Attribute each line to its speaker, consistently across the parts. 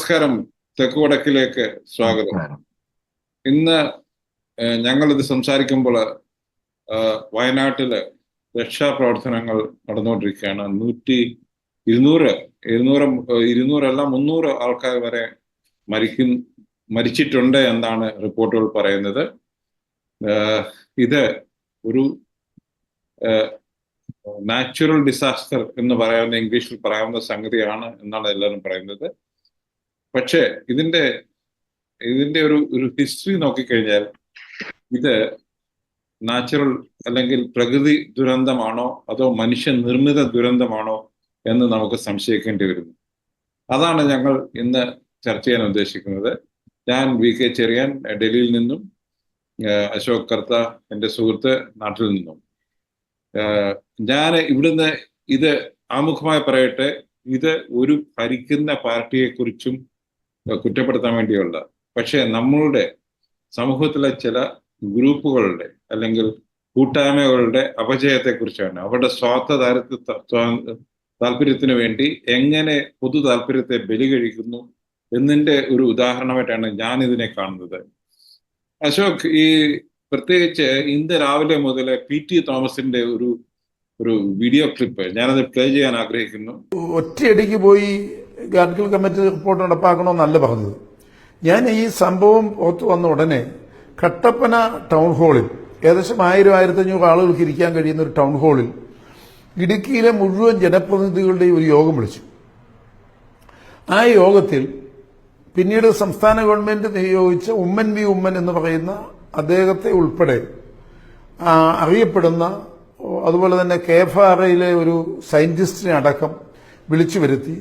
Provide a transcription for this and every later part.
Speaker 1: നമസ്കാരം തെക്ക് വടക്കിലേക്ക് സ്വാഗതം ഇന്ന് ഞങ്ങളിത് സംസാരിക്കുമ്പോൾ വയനാട്ടിൽ രക്ഷാപ്രവർത്തനങ്ങൾ നടന്നുകൊണ്ടിരിക്കുകയാണ്. നൂറ്റി ഇരുന്നൂറ് ഇരുന്നൂറ് ഇരുന്നൂറല്ല മുന്നൂറ് ആൾക്കാർ വരെ മരിക്കും മരിച്ചിട്ടുണ്ട് എന്നാണ് റിപ്പോർട്ടുകൾ പറയുന്നത്. ഇത് ഒരു നാച്ചുറൽ ഡിസാസ്റ്റർ എന്ന് പറയാവുന്ന ഇംഗ്ലീഷിൽ പറയാവുന്ന സംഗതിയാണ് എന്നാണ് എല്ലാവരും പറയുന്നത്. പക്ഷേ ഇതിന്റെ ഇതിന്റെ ഒരു ഒരു ഹിസ്റ്ററി നോക്കിക്കഴിഞ്ഞാൽ ഇത് നാച്ചുറൽ അല്ലെങ്കിൽ പ്രകൃതി ദുരന്തമാണോ അതോ മനുഷ്യ നിർമ്മിത ദുരന്തമാണോ എന്ന് നമുക്ക് സംശയിക്കേണ്ടി വരുന്നു. അതാണ് ഞങ്ങൾ ഇന്ന് ചർച്ച ചെയ്യാൻ ഉദ്ദേശിക്കുന്നത്. ഞാൻ വി കെ ചെറിയാൻ ഡൽഹിയിൽ നിന്നും അശോക് കർത്ത എന്റെ സുഹൃത്ത് നാട്ടിൽ നിന്നും. ഞാൻ ഇവിടുന്ന് ഇത് ആമുഖമായി പറയട്ടെ ഇത് ഒരു ഭരിക്കുന്ന പാർട്ടിയെക്കുറിച്ചും കുറ്റപ്പെടുത്താൻ വേണ്ടിയുള്ള. പക്ഷേ നമ്മളുടെ സമൂഹത്തിലെ ചില ഗ്രൂപ്പുകളുടെ അല്ലെങ്കിൽ കൂട്ടായ്മകളുടെ അപജയത്തെക്കുറിച്ചാണ്. അവരുടെ സ്വാർത്ഥ താല്പര്യത്തിന് വേണ്ടി എങ്ങനെ പൊതു താല്പര്യത്തെ ബലി കഴിക്കുന്നു എന്നതിന്റെ ഒരു ഉദാഹരണമായിട്ടാണ് ഞാൻ ഇതിനെ കാണുന്നത്. അശോക് ഈ പ്രത്യേകിച്ച് ഇന്ന് രാവിലെ മുതൽ പി ടി തോമസിന്റെ ഒരു ഒരു വീഡിയോ ക്ലിപ്പ് ഞാനത് പ്ലേ ചെയ്യാൻ ആഗ്രഹിക്കുന്നു.
Speaker 2: ഒറ്റയടിക്ക് പോയി ഗാഡ്ഗിൽ കമ്മിറ്റി റിപ്പോർട്ട് നടപ്പാക്കണമെന്നല്ല പറഞ്ഞത്. ഞാൻ ഈ സംഭവം പുറത്തു വന്ന ഉടനെ കട്ടപ്പന ടൗൺ ഹാളിൽ ഏകദേശം ആയിരം ആയിരത്തഞ്ഞൂറ് ആളുകൾക്ക് ഇരിക്കാൻ കഴിയുന്ന ഒരു ടൗൺ ഹാളിൽ ഇടുക്കിയിലെ മുഴുവൻ ജനപ്രതിനിധികളുടെയും ഒരു യോഗം വിളിച്ചു. ആ യോഗത്തിൽ പിന്നീട് സംസ്ഥാന ഗവൺമെന്റ് നിയോഗിച്ച ഉമ്മൻ വി ഉമ്മൻ എന്ന് പറയുന്ന അദ്ദേഹത്തെ ഉൾപ്പെടെ അറിയപ്പെടുന്ന അതുപോലെ തന്നെ കെ എഫ് ആർ ഐയിലെ ഒരു സയന്റിസ്റ്റിനെ അടക്കം വിളിച്ചു വരുത്തി.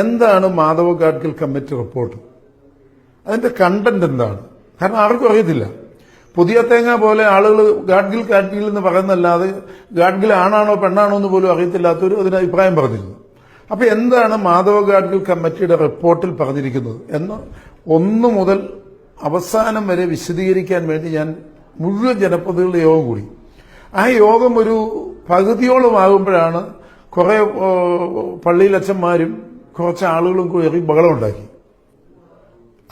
Speaker 2: എന്താണ് മാധവ ഗാഡ്ഗിൽ കമ്മിറ്റി റിപ്പോർട്ട്? അതിന്റെ കണ്ടന്റ് എന്താണ്? കാരണം ആർക്കും അറിയത്തില്ല. പുതിയ തേങ്ങ പോലെ ആളുകൾ ഗാഡ്ഗിൽ കാഡ്ഗിൽ എന്ന് പറയുന്നല്ലാതെ ഗാഡ്ഗിൽ ആണാണോ പെണ്ണാണോ എന്ന് പോലും അറിയത്തില്ലാത്തവർ അതിന് അഭിപ്രായം പറഞ്ഞിരുന്നു. അപ്പൊ എന്താണ് മാധവ ഗാഡ്ഗിൽ കമ്മിറ്റിയുടെ റിപ്പോർട്ടിൽ പറഞ്ഞിരിക്കുന്നത്? എന്ന് ഒന്നു മുതൽ അവസാനം വരെ വിശദീകരിക്കാൻ വേണ്ടി ഞാൻ മുഴുവൻ ജനപ്രതിനിധികളുടെ യോഗം കൂടി. ആ യോഗം ഒരു പകുതിയോളമാകുമ്പോഴാണ് കുറെ പള്ളിയിലച്ഛന്മാരും കുറച്ച് ആളുകളും കൂടി ബഹളമുണ്ടാക്കി.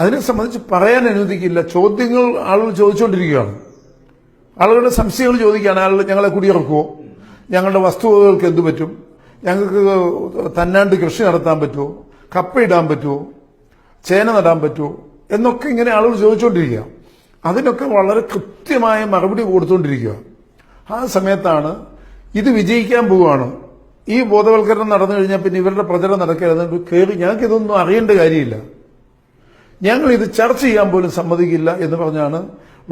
Speaker 2: അതിനെ സംബന്ധിച്ച് പറയാൻ അനുവദിക്കില്ല. ചോദ്യങ്ങൾ ആളുകൾ ചോദിച്ചുകൊണ്ടിരിക്കുകയാണ്. ആളുകളുടെ സംശയങ്ങൾ ചോദിക്കുകയാണ്. ആളുകൾ ഞങ്ങളെ കുടിയിറക്കുമോ ഞങ്ങളുടെ വസ്തുവകകൾക്ക് എന്തു പറ്റും? ഞങ്ങൾക്ക് തന്നാണ്ട് കൃഷി നടത്താൻ പറ്റുമോ കപ്പ ഇടാൻ പറ്റുമോ ചേന നടാൻ പറ്റുമോ എന്നൊക്കെ ഇങ്ങനെ ആളുകൾ ചോദിച്ചുകൊണ്ടിരിക്കുക അതിനൊക്കെ വളരെ കൃത്യമായ മറുപടി കൊടുത്തുകൊണ്ടിരിക്കുക ആ സമയത്താണ് ഇത് വിജയിക്കാൻ പോവുകയാണ്. ഈ ബോധവൽക്കരണം നടന്നു കഴിഞ്ഞാൽ പിന്നെ ഇവരുടെ പ്രചരണം നടക്കരുത്. കയറി ഞങ്ങൾക്ക് ഇതൊന്നും അറിയേണ്ട കാര്യമില്ല. ഞങ്ങൾ ഇത് ചർച്ച ചെയ്യാൻ പോലും സമ്മതിക്കില്ല എന്ന് പറഞ്ഞാണ്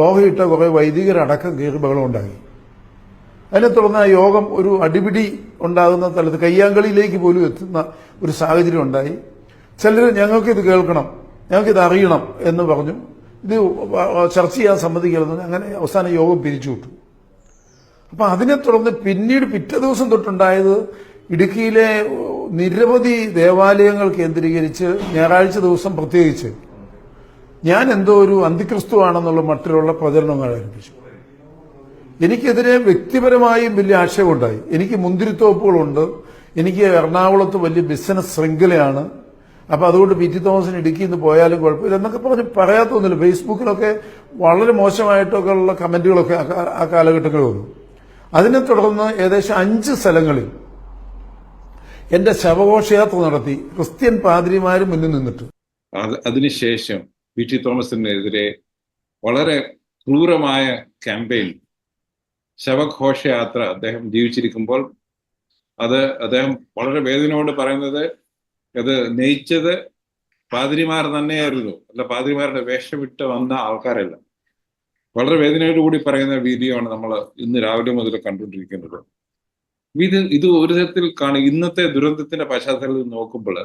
Speaker 2: ലോഹയിട്ട കുറെ വൈദികരടക്കം കയറി ബഹളം ഉണ്ടാക്കി. അതിനെ തുടർന്ന് ആ യോഗം ഒരു അടിപിടി ഉണ്ടാകുന്ന തലത്ത് കയ്യാങ്കളിയിലേക്ക് പോലും എത്തുന്ന ഒരു സാഹചര്യം ഉണ്ടായി. ചിലർ ഞങ്ങൾക്ക് ഇത് കേൾക്കണം ഞങ്ങൾക്ക് ഇത് അറിയണം എന്ന് പറഞ്ഞു. ഇത് ചർച്ച ചെയ്യാൻ സമ്മതിക്കരുതെന്ന് അങ്ങനെ അവസാന യോഗം പിരിച്ചുവിട്ടു. അപ്പൊ അതിനെ തുടർന്ന് പിന്നീട് പിറ്റേ ദിവസം തൊട്ടുണ്ടായത് ഇടുക്കിയിലെ നിരവധി ദേവാലയങ്ങൾ കേന്ദ്രീകരിച്ച് ഞായറാഴ്ച ദിവസം പ്രത്യേകിച്ച് ഞാൻ എന്തോ ഒരു അന്തിക്രിസ്തു ആണെന്നുള്ള മട്ടിലുള്ള പ്രചരണങ്ങൾ ആരംഭിച്ചു. എനിക്കെതിരെ വ്യക്തിപരമായും വലിയ ആശയമുണ്ടായി എനിക്ക് മുന്തിരിത്തോപ്പുകളുണ്ട്. എനിക്ക് എറണാകുളത്ത് വലിയ ബിസിനസ് ശൃംഖലയാണ്. അപ്പൊ അതുകൊണ്ട് പി ടി തോമസിന് ഇടുക്കി നിന്ന് പോയാലും കുഴപ്പമില്ല എന്നൊക്കെ പറഞ്ഞ് പറയാത്തൊന്നുമില്ല ഫേസ്ബുക്കിലൊക്കെ വളരെ മോശമായിട്ടൊക്കെ ഉള്ള കമന്റുകളൊക്കെ ആ കാലഘട്ടങ്ങളിൽ വന്നു. അതിനെ തുടർന്ന് ഏകദേശം അഞ്ച് സ്ഥലങ്ങളിൽ എന്റെ ശവഘോഷയാത്ര നടത്തി ക്രിസ്ത്യൻ പാതിരിമാര് മുന്നിൽ നിന്നിട്ട്.
Speaker 1: അതിനുശേഷം പി ടി തോമസിനെതിരെ വളരെ ക്രൂരമായ ക്യാമ്പയിൻ ശവഘോഷയാത്ര അദ്ദേഹം ജീവിച്ചിരിക്കുമ്പോൾ അത് അദ്ദേഹം വളരെ വേദനയോട് പറയുന്നത് അത് നയിച്ചത് പാതിരിമാർ തന്നെയായിരുന്നു. അല്ല പാതിരിമാരുടെ വേഷമിട്ട് വന്ന ആൾക്കാരല്ല. വളരെ വേദനയോടുകൂടി പറയുന്ന വീഡിയോ ആണ് നമ്മൾ ഇന്ന് രാവിലെ മുതൽ കണ്ടുകൊണ്ടിരിക്കുന്നത്. ഇത് ഇത് ഒരു തരത്തിൽ കാണും. ഇന്നത്തെ ദുരന്തത്തിന്റെ പശ്ചാത്തലത്തിൽ നോക്കുമ്പോൾ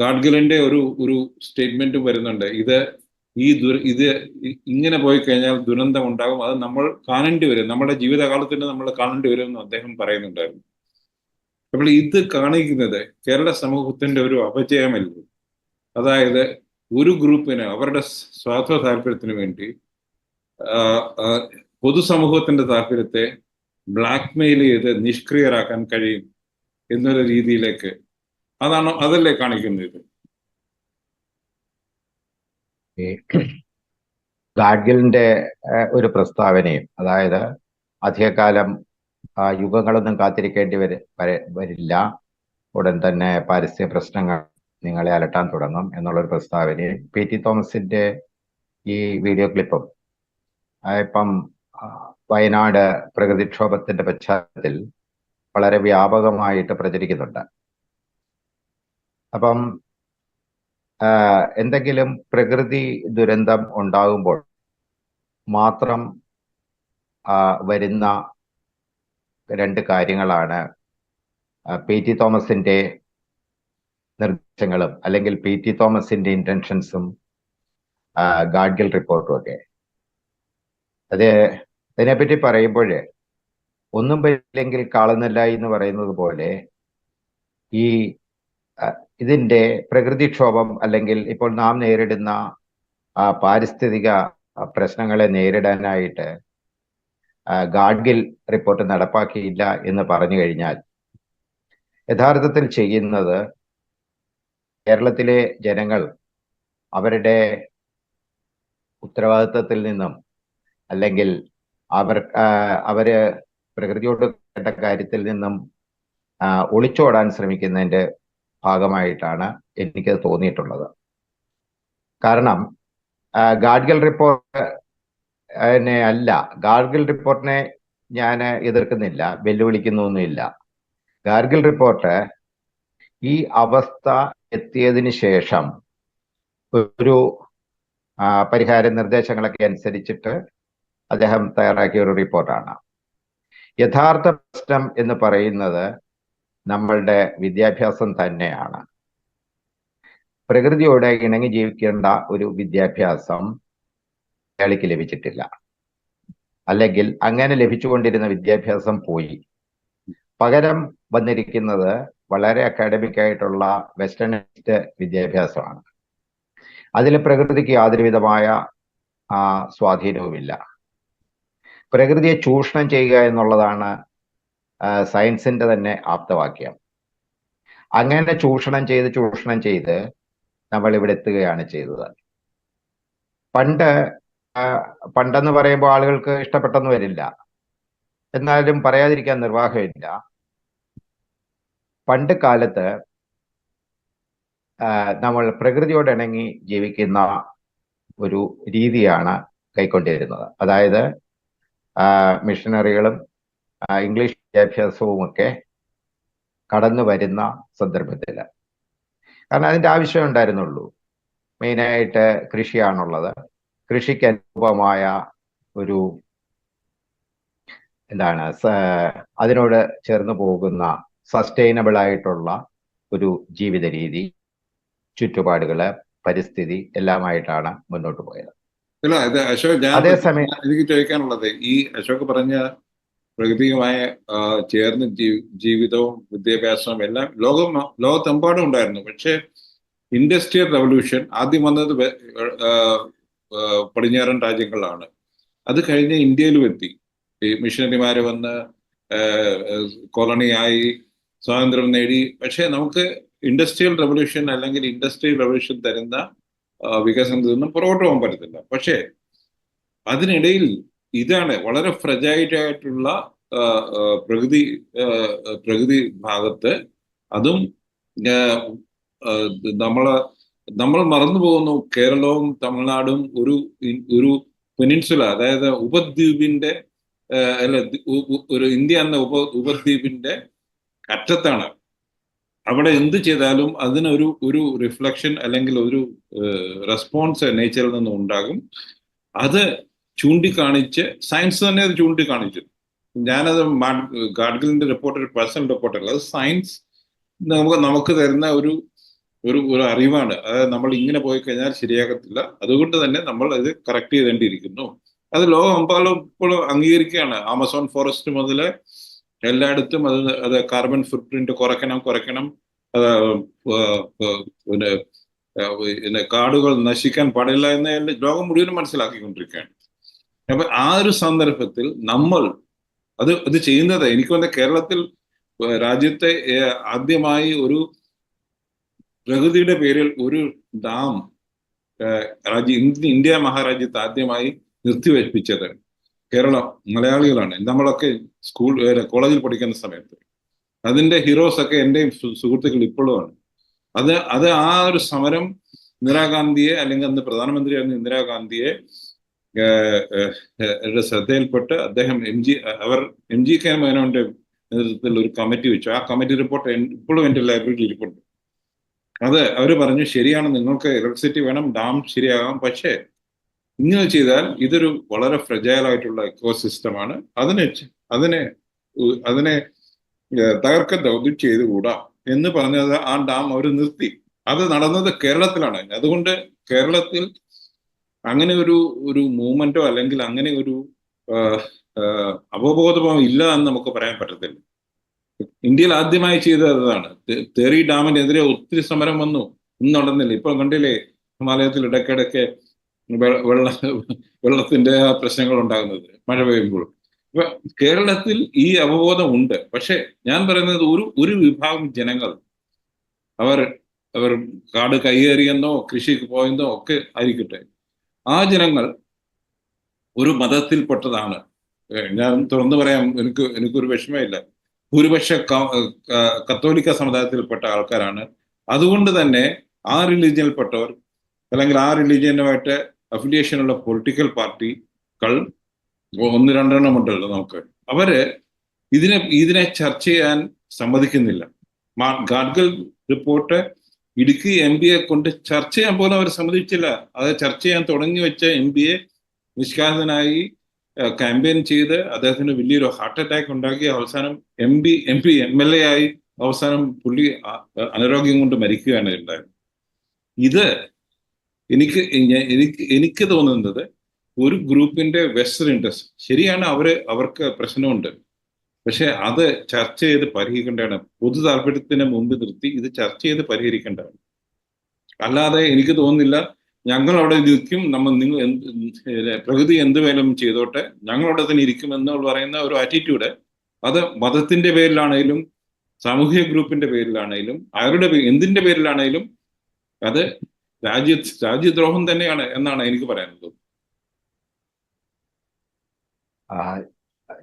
Speaker 1: ഗാഡ്ഗിലിന്റെ ഒരു ഒരു സ്റ്റേറ്റ്മെന്റ് വരുന്നുണ്ട്. ഇത് ഈ ദുര ഇത് ഇങ്ങനെ പോയി കഴിഞ്ഞാൽ ദുരന്തം ഉണ്ടാകും. അത് നമ്മൾ കാണേണ്ടി വരും. നമ്മുടെ ജീവിതകാലത്തിന് നമ്മൾ കാണേണ്ടി വരും എന്ന് അദ്ദേഹം പറയുന്നുണ്ടായിരുന്നു. അപ്പോൾ ഇത് കാണിക്കുന്നത് കേരള സമൂഹത്തിന്റെ ഒരു അപജയമല്ലേ? അതായത് ഒരു ഗ്രൂപ്പിന് അവരുടെ സ്വാർത്ഥ താല്പര്യത്തിന് വേണ്ടി പൊതുസമൂഹത്തിന്റെ താല്പര്യത്തെ ബ്ലാക്ക്മെയിൽ ചെയ്ത് നിഷ്ക്രിയരാക്കാൻ കഴിയും എന്നൊരു രീതിയിലേക്ക്. അതാണ് അതല്ലേ കാണിക്കുന്നത്.
Speaker 3: ഗാഡ്ഗിലിന്റെ ഒരു പ്രസ്താവനയും അതായത് അധികകാലം യുഗങ്ങളൊന്നും കാത്തിരിക്കേണ്ടി വരെ വര- വരില്ല. ഉടൻ തന്നെ പാരിസ്ഥിതിക പ്രശ്നങ്ങൾ നിങ്ങളെ അലട്ടാൻ തുടങ്ങും എന്നുള്ളൊരു പ്രസ്താവനയും പി ടി തോമസിന്റെ ഈ വീഡിയോ ക്ലിപ്പും. ഇപ്പം വയനാട് പ്രകൃതിക്ഷോഭത്തിന്റെ പശ്ചാത്തലത്തിൽ വളരെ വ്യാപകമായിട്ട് പ്രചരിക്കുന്നുണ്ട്. അപ്പം എന്തെങ്കിലും പ്രകൃതി ദുരന്തം ഉണ്ടാകുമ്പോൾ മാത്രം വരുന്ന രണ്ട് കാര്യങ്ങളാണ് പി ടി തോമസിന്റെ നിർദ്ദേശങ്ങളും അല്ലെങ്കിൽ പി ടി തോമസിന്റെ ഇന്റൻഷൻസും ഗാഡ്ഗിൽ റിപ്പോർട്ടും ഒക്കെ. അത് അതിനെപ്പറ്റി പറയുമ്പോൾ ഒന്നും പറ്റില്ലെങ്കിൽ കാളുന്നില്ല എന്ന് പറയുന്നത് പോലെ ഈ ഇതിന്റെ പ്രകൃതിക്ഷോഭം അല്ലെങ്കിൽ ഇപ്പോൾ നാം നേരിടുന്ന പാരിസ്ഥിതിക പ്രശ്നങ്ങളെ നേരിടാനായിട്ട് ഗാഡ്ഗിൽ റിപ്പോർട്ട് നടപ്പാക്കിയില്ല എന്ന് പറഞ്ഞു കഴിഞ്ഞാൽ യഥാർത്ഥത്തിൽ ചെയ്യുന്നത് കേരളത്തിലെ ജനങ്ങൾ അവരുടെ ഉത്തരവാദിത്വത്തിൽ നിന്നും അല്ലെങ്കിൽ അവർ അവർ പ്രകൃതിയോട് കേട്ട കാര്യത്തിൽ നിന്നും ഒളിച്ചോടാൻ ശ്രമിക്കുന്നതിന്റെ ഭാഗമായിട്ടാണ് എനിക്ക് തോന്നിയിട്ടുള്ളത്. കാരണം ഗാഡ്ഗിൽ റിപ്പോർട്ട് അല്ല ഗാഡ്ഗിൽ റിപ്പോർട്ടിനെ ഞാൻ എതിർക്കുന്നില്ല വെല്ലുവിളിക്കുന്നൊന്നുമില്ല. ഗാർഗിൽ റിപ്പോർട്ട് ഈ അവസ്ഥ എത്തിയതിനു ശേഷം ഒരു പരിഹാര നിർദ്ദേശങ്ങളൊക്കെ അനുസരിച്ചിട്ട് അദ്ദേഹം തയ്യാറാക്കിയ ഒരു റിപ്പോർട്ടാണ്. യഥാർത്ഥ പ്രശ്നം എന്ന് പറയുന്നത് നമ്മളുടെ വിദ്യാഭ്യാസം തന്നെയാണ്. പ്രകൃതിയോട് ഇണങ്ങി ജീവിക്കേണ്ട ഒരു വിദ്യാഭ്യാസം മലയാളിക്ക് ലഭിച്ചിട്ടില്ല. അല്ലെങ്കിൽ അങ്ങനെ ലഭിച്ചുകൊണ്ടിരുന്ന വിദ്യാഭ്യാസം പോയി. പകരം വന്നിരിക്കുന്നത് വളരെ അക്കാഡമിക് ആയിട്ടുള്ള വെസ്റ്റേണിസ്റ്റ് വിദ്യാഭ്യാസമാണ്. അതിൽ പ്രകൃതിക്ക് യാതൊരു വിധമായ ആ, സ്വാധീനവുമില്ല. പ്രകൃതിയെ ചൂഷണം ചെയ്യുക എന്നുള്ളതാണ് സയൻസിന്റെ തന്നെ ആപ്തവാക്യം. അങ്ങനെ ചൂഷണം ചെയ്ത് ചൂഷണം ചെയ്ത് നമ്മൾ ഇവിടെ എത്തുകയാണ് ചെയ്തത്. പണ്ട് പണ്ടെന്ന് പറയുമ്പോൾ ആളുകൾക്ക് ഇഷ്ടപ്പെട്ടെന്ന് വരില്ല. എന്നാലും പറയാതിരിക്കാൻ നിർവാഹമില്ല. പണ്ട് കാലത്ത് നമ്മൾ പ്രകൃതിയോട് ഇണങ്ങി ജീവിക്കുന്ന ഒരു രീതിയാണ് കൈക്കൊണ്ടിരുന്നത്. അതായത് മിഷനറികളും ഇംഗ്ലീഷ് വിദ്യാഭ്യാസവും ഒക്കെ കടന്നു വരുന്ന സന്ദർഭത്തിൽ കാരണം അതിന്റെ ആവശ്യം ഉണ്ടായിരുന്നുള്ളൂ. മെയിനായിട്ട് കൃഷിയാണുള്ളത്. കൃഷിക്ക് അനുരൂപമായ ഒരു എന്താണ് അതിനോട് ചേർന്ന് പോകുന്ന സസ്റ്റൈനബിൾ ആയിട്ടുള്ള ഒരു ജീവിത രീതി ചുറ്റുപാടുകൾ പരിസ്ഥിതി എല്ലാമായിട്ടാണ് മുന്നോട്ട് പോയത്.
Speaker 1: അല്ല ഇത് അശോക് ഞാൻ എനിക്ക് ചോദിക്കാനുള്ളത് ഈ അശോക് പറഞ്ഞ പ്രകൃതിയുമായ ചേർന്ന ജീവിതവും വിദ്യാഭ്യാസവും എല്ലാം ലോകം ലോകത്തെമ്പാടും ഉണ്ടായിരുന്നു. പക്ഷേ ഇൻഡസ്ട്രിയൽ റവല്യൂഷൻ ആദ്യം വന്നത് പടിഞ്ഞാറൻ രാജ്യങ്ങളിലാണ്. അത് കഴിഞ്ഞ് ഇന്ത്യയിലും എത്തി. ഈ മിഷനറിമാര് വന്ന് കോളണിയായി സ്വാതന്ത്ര്യം നേടി. പക്ഷേ നമുക്ക് ഇൻഡസ്ട്രിയൽ റവല്യൂഷൻ അല്ലെങ്കിൽ ഇൻഡസ്ട്രിയൽ റവല്യൂഷൻ തരുന്ന വികസനത്തിൽ നിന്നും പുറകോട്ട് പോകാൻ പറ്റത്തില്ല. പക്ഷേ അതിനിടയിൽ ഇതാണ് വളരെ ഫ്രജായിട്ടായിട്ടുള്ള പ്രകൃതി പ്രകൃതി ഭാഗത്ത് അതും ആ, നമ്മൾ മറന്നു പോകുന്നു. കേരളവും തമിഴ്നാടും ഒരു ഒരു പെനിൻസുല അതായത് ഉപദ്വീപിന്റെ അല്ല ഒരു ഇന്ത്യ എന്ന ഉപ ഉപദ്വീപിന്റെ അറ്റത്താണ്. അവിടെ എന്ത് ചെയ്താലും അതിനൊരു ഒരു റിഫ്ലക്ഷൻ അല്ലെങ്കിൽ ഒരു റെസ്പോൺസ് നേച്ചറിൽ നിന്ന് ഉണ്ടാകും. അത് ചൂണ്ടിക്കാണിച്ച് സയൻസ് തന്നെ അത് ചൂണ്ടിക്കാണിച്ചു. ഞാനത് ഗാഡ്ഗിലിന്റെ റിപ്പോർട്ട് ഒരു പേഴ്സണൽ റിപ്പോർട്ടല്ല അത് സയൻസ് നമുക്ക് നമുക്ക് തരുന്ന ഒരു ഒരു ഒരു അറിവാണ്. അതായത് നമ്മൾ ഇങ്ങനെ പോയി കഴിഞ്ഞാൽ ശരിയാകത്തില്ല. അതുകൊണ്ട് തന്നെ നമ്മൾ അത് കറക്റ്റ് ചെയ്തേണ്ടിയിരിക്കുന്നു. അത് ലോകമെമ്പാടും ഇപ്പോൾ അംഗീകരിക്കുകയാണ്. ആമസോൺ ഫോറസ്റ്റ് മുതൽ എല്ലായിടത്തും അത് അത് കാർബൺ ഫുട് പ്രിന്റ് കുറയ്ക്കണം. കുറയ്ക്കണം പിന്നെ പിന്നെ കാടുകൾ നശിക്കാൻ പാടില്ല എന്ന് ലോകം മുഴുവനും മനസ്സിലാക്കിക്കൊണ്ടിരിക്കുകയാണ്. അപ്പൊ ആ ഒരു സന്ദർഭത്തിൽ നമ്മൾ അത് അത് ചെയ്യുന്നത് എനിക്ക് വന്ന കേരളത്തിൽ രാജ്യത്തെ ആദ്യമായി ഒരു പ്രകൃതിയുടെ പേരിൽ ഒരു ഡാം രാജ്യ ഇന്ത്യ മഹാരാജ്യത്ത് ആദ്യമായി നിർത്തിവെപ്പിച്ചത് കേരളം മലയാളികളാണ്. നമ്മളൊക്കെ സ്കൂൾ കോളേജിൽ പഠിക്കുന്ന സമയത്ത്. അതിന്റെ ഹീറോസ് ഒക്കെ എന്റെയും സുഹൃത്തുക്കൾ ഇപ്പോഴുമാണ് അത് അത് ആ ഒരു സമരം ഇന്ദിരാഗാന്ധിയെ അല്ലെങ്കിൽ അന്ന് പ്രധാനമന്ത്രിയായിരുന്ന ഇന്ദിരാഗാന്ധിയെ ശ്രദ്ധയിൽപ്പെട്ട് അദ്ദേഹം എം ജി അവർ എം ജി കെ മേനോന്റെ നേതൃത്വത്തിൽ ഒരു കമ്മിറ്റി വെച്ചു. ആ കമ്മിറ്റി റിപ്പോർട്ട് ഇപ്പോഴും എന്റെ ലൈബ്രറിയിൽ ഇരിപ്പുണ്ട്. അത് അവർ പറഞ്ഞു ശരിയാണ് നിങ്ങൾക്ക് ഇലക്ട്രിസിറ്റി വേണം ഡാം ശരിയാകാം. പക്ഷേ ഇങ്ങനെ ചെയ്താൽ ഇതൊരു വളരെ ഫ്രജൈൽ ആയിട്ടുള്ള എക്കോ സിസ്റ്റമാണ് അതിനെ അതിനെ അതിനെ തകർക്ക ദൗത്യം ചെയ്തുകൂടാ എന്ന് പറഞ്ഞത് ആ ഡാം അവർ നിർത്തി. അത് നടന്നത് കേരളത്തിലാണ്. അതുകൊണ്ട് കേരളത്തിൽ അങ്ങനെ ഒരു ഒരു മൂവ്മെന്റോ അല്ലെങ്കിൽ അങ്ങനെ ഒരു അവബോധമോ ഇല്ല എന്ന് നമുക്ക് പറയാൻ പറ്റത്തില്ല. ഇന്ത്യയിൽ ആദ്യമായി ചെയ്തത് അതാണ്. തേറി ഡാമിനെതിരെ ഒത്തിരി സമരം വന്നു. ഒന്നും നടന്നില്ല. ഇപ്പൊ കണ്ടില്ലേ ഹിമാലയത്തിൽ ഇടയ്ക്കിടയ്ക്ക് വെള്ള വെള്ളത്തിന്റെ ആ പ്രശ്നങ്ങൾ ഉണ്ടാകുന്നത് മഴ പെയ്യുമ്പോൾ കേരളത്തിൽ ഈ അവബോധം ഉണ്ട്. പക്ഷെ ഞാൻ പറയുന്നത് ഒരു ഒരു വിഭാഗം ജനങ്ങൾ അവർ അവർ കാട് കൈയേറിയെന്നോ കൃഷിക്ക് പോയെന്നോ ഒക്കെ ആയിരിക്കട്ടെ. ആ ജനങ്ങൾ ഒരു മതത്തിൽപ്പെട്ടതാണ്. ഞാൻ തുറന്നു പറയാം എനിക്ക് എനിക്കൊരു വിഷമമില്ല. ഭൂരിപക്ഷ കത്തോലിക്ക സമുദായത്തിൽപ്പെട്ട ആൾക്കാരാണ്. അതുകൊണ്ട് തന്നെ ആ റിലീജിയനിൽപ്പെട്ടവർ അല്ലെങ്കിൽ ആ റിലീജിയനുമായിട്ട് അഫിലിയേഷൻ ഉള്ള പൊളിറ്റിക്കൽ പാർട്ടികൾ ഒന്ന് രണ്ടെണ്ണം ഉണ്ടല്ലോ നമുക്ക്. അവർ ഇതിനെ ഇതിനെ ചർച്ച ചെയ്യാൻ സമ്മതിക്കുന്നില്ല. ഗാഡ്ഗൽ റിപ്പോർട്ട് ഇടുക്കി എം പിയെ കൊണ്ട് ചർച്ച ചെയ്യാൻ പോലും അവർ സമ്മതിച്ചില്ല. അത് ചർച്ച ചെയ്യാൻ തുടങ്ങി വെച്ച എം പിയെ നിഷ്കാസനായി ക്യാമ്പയിൻ ചെയ്ത് അദ്ദേഹത്തിന് വലിയൊരു ഹാർട്ട് അറ്റാക്ക് ഉണ്ടാക്കി. അവസാനം M P M P M L A ആയി അവസാനം പുള്ളി അനാരോഗ്യം കൊണ്ട് മരിക്കുകയാണ് ഉണ്ടായത്. ഇത് എനിക്ക് എനിക്ക് എനിക്ക് തോന്നുന്നത് ഒരു ഗ്രൂപ്പിന്റെ വെസ്റ്റേൺ ഇൻട്രസ്റ്റ് ശരിയാണ് അവർ അവർക്ക് പ്രശ്നമുണ്ട്. പക്ഷെ അത് ചർച്ച ചെയ്ത് പരിഹരിക്കേണ്ടതാണ്. പൊതു താല്പര്യത്തിന് മുമ്പ് നിർത്തി ഇത് ചർച്ച ചെയ്ത് പരിഹരിക്കേണ്ടതാണ്. അല്ലാതെ എനിക്ക് തോന്നുന്നില്ല ഞങ്ങൾ അവിടെ നിൽക്കും നമ്മൾ നിങ്ങൾ പ്രകൃതി എന്ത് വേലും ചെയ്തോട്ടെ ഞങ്ങൾ അവിടെ തന്നെ ഇരിക്കും എന്ന് പറയുന്ന ഒരു ആറ്റിറ്റ്യൂഡ് അത് മതത്തിന്റെ പേരിലാണെങ്കിലും സാമൂഹിക ഗ്രൂപ്പിന്റെ പേരിലാണെങ്കിലും ആരുടെ എന്തിന്റെ പേരിലാണെങ്കിലും അത് രാജ്യ രാജ്യദ്രോഹം തന്നെയാണ് എന്നാണ് എനിക്ക് പറയാനുള്ളത്.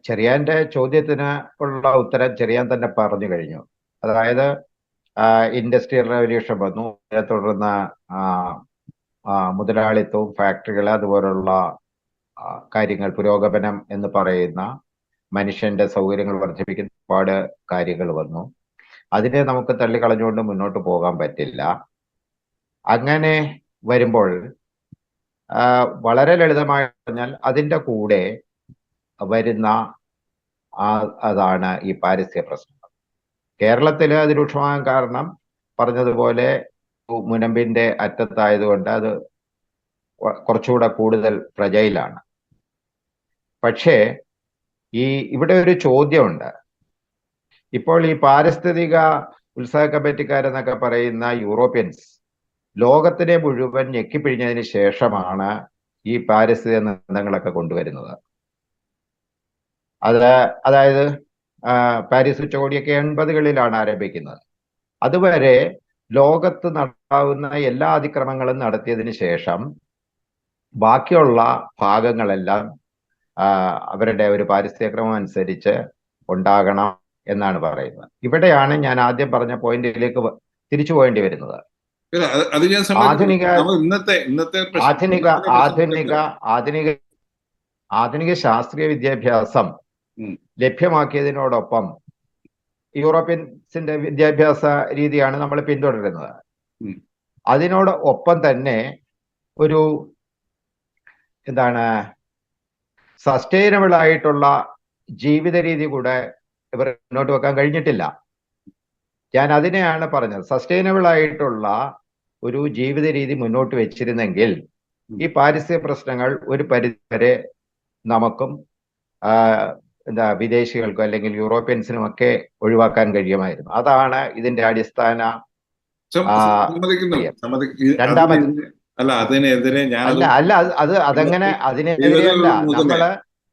Speaker 3: ചെറിയാന്റെ ചോദ്യത്തിന് ഉള്ള ഉത്തരം ചെറിയാൻ തന്നെ പറഞ്ഞു കഴിഞ്ഞു. അതായത് ഇൻഡസ്ട്രിയൽ റവല്യൂഷൻ വന്നു. അതിനെ തുടർന്ന് മുതലാളിത്തവും ഫാക്ടറികൾ അതുപോലുള്ള കാര്യങ്ങൾ പുരോഗമനം എന്ന് പറയുന്ന മനുഷ്യന്റെ സൗകര്യങ്ങൾ വർദ്ധിപ്പിക്കുന്ന ഒരുപാട് കാര്യങ്ങൾ വന്നു. അതിനെ നമുക്ക് തള്ളിക്കളഞ്ഞുകൊണ്ട് മുന്നോട്ട് പോകാൻ പറ്റില്ല. അങ്ങനെ വരുമ്പോൾ വളരെ ലളിതമായി പറഞ്ഞാൽ അതിന്റെ കൂടെ വരുന്ന അതാണ് ഈ പാരിസ്ഥിതിക പ്രശ്നം കേരളത്തിൽ അത് കാരണം പറഞ്ഞതുപോലെ മുനമ്പിന്റെ അറ്റത്തായതുകൊണ്ട് അത് കുറച്ചുകൂടെ കൂടുതൽ പ്രജയിലാണ്. പക്ഷേ ഈ ഇവിടെ ഒരു ചോദ്യമുണ്ട്. ഇപ്പോൾ ഈ പാരിസ്ഥിതിക ഉത്സവ കമ്മിറ്റിക്കാരെന്നൊക്കെ പറയുന്ന യൂറോപ്യൻസ് ലോകത്തിനെ മുഴുവൻ ഞെക്കിപ്പിഴിഞ്ഞതിന് ശേഷമാണ് ഈ പാരിസ്ഥിതിക നിബന്ധനകളൊക്കെ കൊണ്ടുവരുന്നത്. അത് അതായത് പാരീസ് ഉച്ചകോടിയൊക്കെ എൺപതുകളിലാണ് ആരംഭിക്കുന്നത്. അതുവരെ ലോകത്ത് നടത്താവുന്ന എല്ലാ അതിക്രമങ്ങളും നടത്തിയതിന് ശേഷം ബാക്കിയുള്ള ഭാഗങ്ങളെല്ലാം അവരുടെ ഒരു പാരിസ്ഥിതിക്രമം അനുസരിച്ച് ഉണ്ടാകണം എന്നാണ് പറയുന്നത്. ഇവിടെയാണ് ഞാൻ ആദ്യം പറഞ്ഞ പോയിന്റിലേക്ക് തിരിച്ചു പോകേണ്ടി വരുന്നത്.
Speaker 1: അത് അത് ഞാൻ
Speaker 3: ആധുനിക-
Speaker 1: ഇന്നത്തെ ഇന്നത്തെ
Speaker 3: ആധുനിക ആധുനിക ആധുനിക ആധുനിക ശാസ്ത്രീയ വിദ്യാഭ്യാസം. ലഭ്യമാക്കിയതിനോടൊപ്പം യൂറോപ്യൻസിന്റെ വിദ്യാഭ്യാസ രീതിയാണ് നമ്മൾ പിന്തുടരുന്നത്. അതിനോട് ഒപ്പം തന്നെ ഒരു എന്താണ് സസ്റ്റൈനബിൾ ആയിട്ടുള്ള ജീവിത രീതി കൂടെ ഇവർ മുന്നോട്ട് വെക്കാൻ കഴിഞ്ഞിട്ടില്ല. ഞാൻ അതിനെയാണ് പറഞ്ഞത്. സസ്റ്റൈനബിൾ ആയിട്ടുള്ള ഒരു ജീവിത രീതി മുന്നോട്ട് വെച്ചിരുന്നെങ്കിൽ ഈ പാരിസ്ഥിതിക പ്രശ്നങ്ങൾ ഒരു പരിധിവരെ നമുക്കും എന്താ വിദേശികൾക്കും അല്ലെങ്കിൽ യൂറോപ്യൻസിനും ഒക്കെ ഒഴിവാക്കാൻ കഴിയുമായിരുന്നു. അതാണ് ഇതിന്റെ അടിസ്ഥാന രണ്ടാമത്.
Speaker 1: അല്ല അതിനെതിരെ ഞാൻ
Speaker 3: അല്ല അല്ല അത് അത് അതങ്ങനെ അതിനെതിരെയല്ല. നമ്മൾ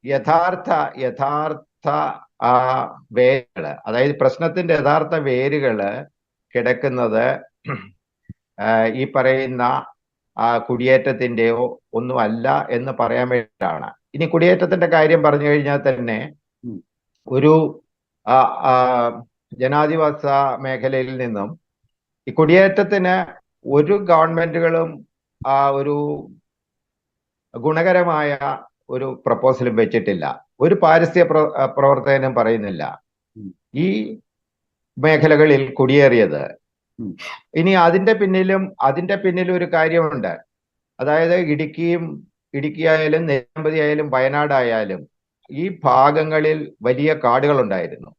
Speaker 3: യഥാർത്ഥ യഥാർത്ഥ ആ വേരുകൾ അതായത് പ്രശ്നത്തിന്റെ യഥാർത്ഥ വേരുകൾ കിടക്കുന്നത് ഈ പറയുന്ന ആ, കുടിയേറ്റത്തിന്റെയോ ഒന്നും അല്ല എന്ന് പറയാൻ വേണ്ടിയിട്ടാണ്. ഇനി കുടിയേറ്റത്തിന്റെ കാര്യം പറഞ്ഞു കഴിഞ്ഞാൽ തന്നെ ഒരു ജനാധിപത്യ മേഖലയിൽ നിന്നും ഈ കുടിയേറ്റത്തിന് ഒരു ഗവൺമെന്റുകളും ആ ഒരു ഗുണകരമായ ഒരു പ്രപ്പോസലും വെച്ചിട്ടില്ല. ഒരു പാരിസ്ഥിതിക പ്ര- പ്രവർത്തകനും പറയുന്നില്ല. ഈ മേഖലകളിൽ കുടിയേറിയത്. ഇനി അതിന്റെ പിന്നിലും അതിന്റെ പിന്നിലും ഒരു കാര്യമുണ്ട്. അതായത് ഇടുക്കിയും ഇടുക്കി ആയാലും നെല്ലിയാമ്പതി ആയാലും വയനാടായാലും ഈ ഭാഗങ്ങളിൽ വലിയ കാടുകൾ ഉണ്ടായിരുന്നു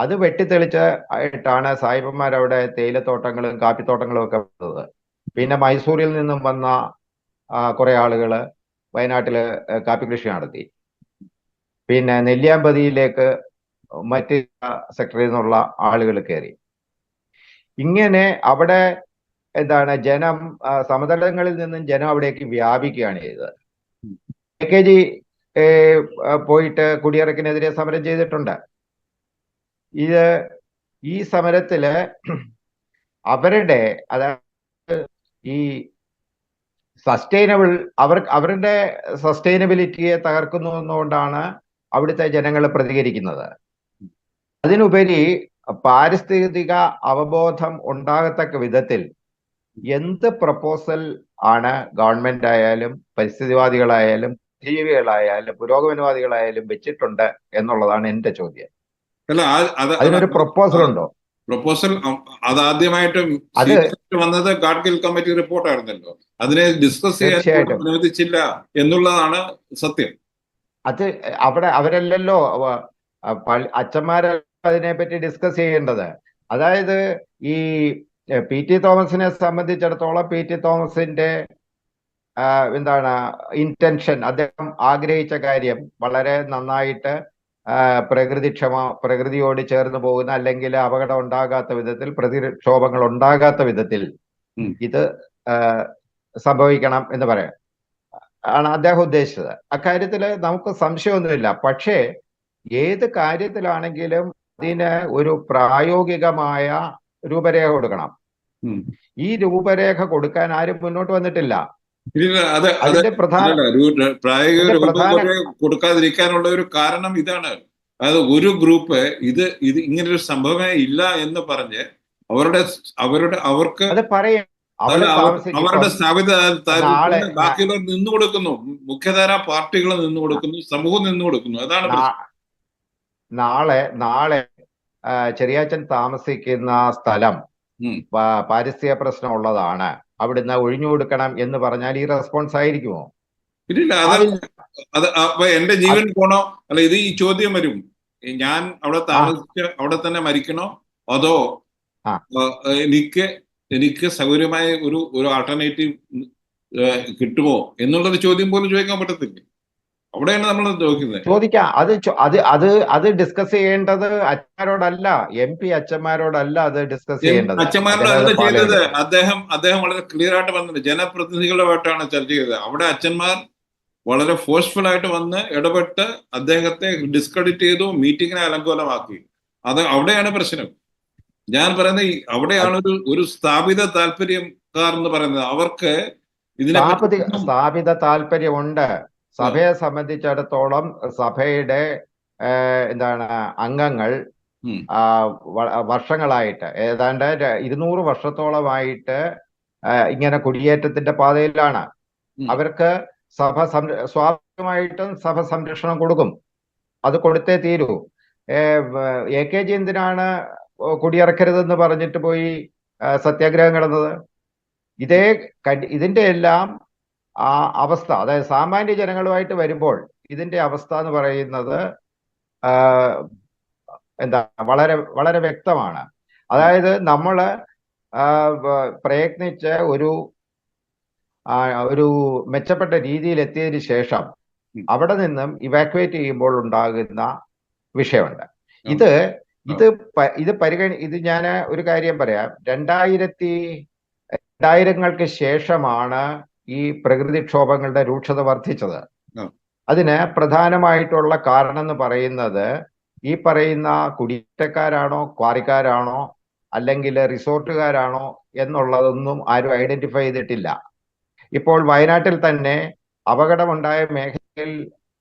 Speaker 3: അത് വെട്ടിത്തെളിച്ച് ആയിട്ടാണ് സായിപ്പന്മാർ അവിടെ തേയിലത്തോട്ടങ്ങളും കാപ്പിത്തോട്ടങ്ങളും ഒക്കെ വന്നത്. പിന്നെ മൈസൂരിൽ നിന്നും വന്ന കുറെ ആളുകൾ വയനാട്ടിൽ കാപ്പി കൃഷി നടത്തി. പിന്നെ നെല്ലിയാമ്പതിയിലേക്ക് മറ്റ് സെക്ടറിൽ നിന്നുള്ള ആളുകൾ കയറി ഇങ്ങനെ അവിടെ എന്താണ് ജനം സമതലങ്ങളിൽ നിന്നും ജനം അവിടേക്ക് വ്യാപിക്കുകയാണ് ചെയ്തത്. എ കെ ജി പോയിട്ട് കുടിയിറക്കിനെതിരെ സമരം ചെയ്തിട്ടുണ്ട്. ഇത് ഈ സമരത്തിൽ അവരുടെ അതായത് ഈ സസ്റ്റൈനബിൾ അവർ അവരുടെ സസ്റ്റൈനബിലിറ്റിയെ തകർക്കുന്നു എന്നുകൊണ്ടാണ് അവിടുത്തെ ജനങ്ങൾ പ്രതികരിക്കുന്നത്. അതിനുപരി പാരിസ്ഥിതിക അവബോധം ഉണ്ടാകത്തക്ക വിധത്തിൽ എന്ത് പ്രപ്പോസൽ ആണ് ഗവൺമെന്റ് ആയാലും പരിസ്ഥിതിവാദികളായാലും ജീവികളായാലും പുരോഗമനവാദികളായാലും വെച്ചിട്ടുണ്ട് എന്നുള്ളതാണ് എന്റെ ചോദ്യം.
Speaker 1: അല്ല
Speaker 3: അതിനൊരു പ്രപ്പോസൽ ഉണ്ടോ?
Speaker 1: പ്രപ്പോസൽ അത് ആദ്യമായിട്ട്
Speaker 3: അത്
Speaker 1: വന്നത് ഗാഡ്ഗിൽ കമ്മിറ്റി റിപ്പോർട്ടായിരുന്നല്ലോ അതിനെ ഡിസ്കസ് ചെയ്യാൻ അനുവദിച്ചില്ല എന്നുള്ളതാണ് സത്യം.
Speaker 3: അത് അവിടെ അവരല്ലല്ലോ അവ- അച്ഛന്മാരെ അതിനെപ്പറ്റി ഡിസ്കസ് ചെയ്യേണ്ടത്. അതായത് ഈ പി ടി തോമസിനെ സംബന്ധിച്ചിടത്തോളം പി ടി തോമസിന്റെ എന്താണ് ഇന്റൻഷൻ അദ്ദേഹം ആഗ്രഹിച്ച കാര്യം വളരെ നന്നായിട്ട് പ്രകൃതിക്ഷമ പ്രകൃതിയോട് ചേർന്ന് പോകുന്ന അല്ലെങ്കിൽ അപകടം ഉണ്ടാകാത്ത വിധത്തിൽ പ്രതിക്ഷോഭങ്ങൾ ഉണ്ടാകാത്ത വിധത്തിൽ ഇത് സംഭവിക്കണം എന്ന് പറയാം. ആണ് അദ്ദേഹം ഉദ്ദേശിച്ചത്. അക്കാര്യത്തിൽ നമുക്ക് സംശയമൊന്നുമില്ല. പക്ഷേ ഏത് കാര്യത്തിലാണെങ്കിലും അതിന് ഒരു പ്രായോഗികമായ രൂപരേഖ കൊടുക്കണം. ഈ രൂപരേഖ കൊടുക്കാൻ ആരും മുന്നോട്ട് വന്നിട്ടില്ല. അതിന്റെ പ്രധാന
Speaker 1: പ്രായോഗിക രൂപരേഖ കൊടുക്കാതിരിക്കാനുള്ള ഒരു കാരണം ഇതാണ്. അതായത് ഒരു ഗ്രൂപ്പ് ഇത് ഇത് ഇങ്ങനൊരു സംഭവമേ ഇല്ല എന്ന് പറഞ്ഞ് അവരുടെ അവരുടെ അവർക്ക് അവരുടെ സ്ഥാപിത ബാക്കിയുള്ളവർ നിന്നു കൊടുക്കുന്നു. മുഖ്യധാര പാർട്ടികൾ നിന്നു കൊടുക്കുന്നു സമൂഹം നിന്നു കൊടുക്കുന്നു. അതാണ്
Speaker 3: നാളെ നാളെ ചെറിയാച്ചൻ താമസിക്കുന്ന സ്ഥലം പാരിസ്ഥിതിക പ്രശ്നം ഉള്ളതാണ് അവിടുന്ന് ഒഴിഞ്ഞു കൊടുക്കണം എന്ന് പറഞ്ഞാൽ ഈ റെസ്പോൺസ് ആയിരിക്കുമോ?
Speaker 1: ഇല്ല അത് എന്റെ ജീവൻ പോണോ? അല്ല ഇത് ഈ ചോദ്യം വരും. ഞാൻ അവിടെ താമസിച്ച് അവിടെ തന്നെ മരിക്കണോ? അതോ എനിക്ക് എനിക്ക് സൗകര്യമായ ഒരു ഒരു ആൾട്ടർനേറ്റീവ് കിട്ടുമോ? എന്നുള്ളൊരു ചോദ്യം പോലും ചോദിക്കാൻ പറ്റത്തില്ല? അവിടെയാണ് നമ്മൾ ചോദിക്കുന്നത്.
Speaker 3: ചോദിക്കാം. അത് അത് അത് അത് ഡിസ്കസ് ചെയ്യേണ്ടത് അച്ഛന്മാരോടല്ല എം പി അച്ഛന്മാരോടല്ല അത് ഡിസ്കസ് ചെയ്യേണ്ടത്.
Speaker 1: അച്ഛന്മാരോട്
Speaker 3: അദ്ദേഹം
Speaker 1: അല്ല
Speaker 3: അത് follow
Speaker 1: ചെയ്തത്. അദ്ദേഹം അദ്ദേഹം വളരെ ക്ലിയർ ആയിട്ട് വന്നത് ജനപ്രതിനിധികളുമായിട്ടാണ് ചർച്ച ചെയ്തത്. അവിടെ അച്ഛന്മാർ വളരെ ഫോഴ്സ്ഫുൾ ആയിട്ട് വന്ന് ഇടപെട്ട് അദ്ദേഹത്തെ ഡിസ്ക്രെഡിറ്റ് ചെയ്തു മീറ്റിങ്ങിനെ അലങ്കോലമാക്കി. അത് അവിടെയാണ് പ്രശ്നം. ഞാൻ പറയുന്നത് അവിടെയാണ് ഒരു ഒരു സ്ഥാപിത താല്പര്യക്കാർ എന്ന് പറയുന്നത്. അവർക്ക് ഇതിനെ
Speaker 3: സ്ഥാപിത താല്പര്യമുണ്ട്. സഭയെ സംബന്ധിച്ചിടത്തോളം സഭയുടെ എന്താണ് അംഗങ്ങൾ വർഷങ്ങളായിട്ട് ഏതാണ്ട് ഇരുന്നൂറ് വർഷത്തോളമായിട്ട് ഇങ്ങനെ കുടിയേറ്റത്തിന്റെ പാതയിലാണ്. അവർക്ക് സഭ സ്വാഭാവികമായിട്ടും സഭ സംരക്ഷണം കൊടുക്കും. അത് കൊടുത്തേ തീരൂ. എ കെ ജി എന്തിനാണ് കുടിയിറക്കരുതെന്ന് പറഞ്ഞിട്ട് പോയി സത്യാഗ്രഹം കിടന്നത്? ഇതേ ഇതിന്റെ എല്ലാം ആ അവസ്ഥ അതായത് സാമാന്യ ജനങ്ങളുമായിട്ട് വരുമ്പോൾ ഇതിന്റെ അവസ്ഥ എന്ന് പറയുന്നത് എന്താ വളരെ വളരെ വ്യക്തമാണ്. അതായത് നമ്മൾ പ്രയത്നിച്ച് ഒരു ഒരു മെച്ചപ്പെട്ട രീതിയിൽ എത്തിയതിനു ശേഷം അവിടെ നിന്നും ഇവാക്വേറ്റ് ചെയ്യുമ്പോൾ ഉണ്ടാകുന്ന വിഷയമുണ്ട്. ഇത് ഇത് ഇത് പരിഗണി ഇത് ഞാൻ ഒരു കാര്യം പറയാം. രണ്ടായിരത്തി രണ്ടായിരങ്ങൾക്ക് ശേഷമാണ് ഈ പ്രകൃതിക്ഷോഭങ്ങളുടെ രൂക്ഷത വർദ്ധിച്ചത്. അതിന് പ്രധാനമായിട്ടുള്ള കാരണം എന്ന് പറയുന്നത് ഈ പറയുന്ന കുടിയേറ്റക്കാരാണോ ക്വാറിക്കാരാണോ അല്ലെങ്കിൽ റിസോർട്ടുകാരാണോ എന്നുള്ളതൊന്നും ആരും ഐഡന്റിഫൈ ചെയ്തിട്ടില്ല. ഇപ്പോൾ വയനാട്ടിൽ തന്നെ അപകടമുണ്ടായ മേഖലയിൽ